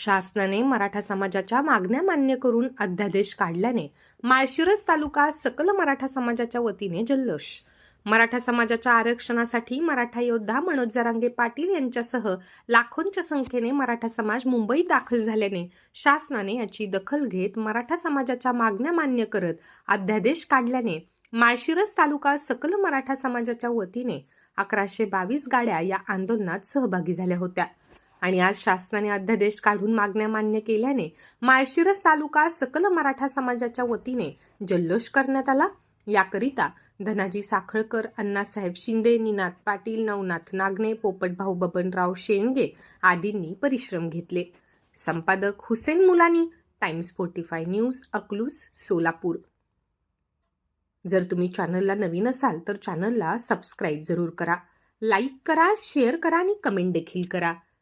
शासनाने मराठा समाजाच्या मागण्या मान्य करून अध्यादेश काढल्याने माळशिरस तालुका सकल मराठा समाजाच्या वतीने जल्लोष. मराठा समाजाच्या आरक्षणासाठी मराठा योद्धा मनोज जरांगे पाटील यांच्यासह लाखोंच्या संख्येने मराठा समाज मुंबईत दाखल झाल्याने शासनाने याची दखल घेत मराठा समाजाच्या मागण्या मान्य करत अध्यादेश काढल्याने माळशिरस तालुका सकल मराठा समाजाच्या वतीने अकराशे बावीस गाड्या या आंदोलनात सहभागी झाल्या होत्या. आणि आज शासनाने अध्यादेश काढून मागण्या मान्य केल्याने माळशिरस तालुका सकल मराठा समाजाच्या वतीने जल्लोष करण्यात आला. याकरिता धनाजी साखळकर अण्णासाहेब शिंदे निनाद पाटील नवनाथ नागणे पोपटभाऊ बबनराव शेणगे आदींनी परिश्रम घेतले. संपादक Hussain Mulani Times forty news Akluj Solapur. जर तुम्ही चॅनलला नवीन असाल तर चॅनलला सबस्क्राईब जरूर करा. लाईक करा शेअर करा आणि कमेंट देखील करा.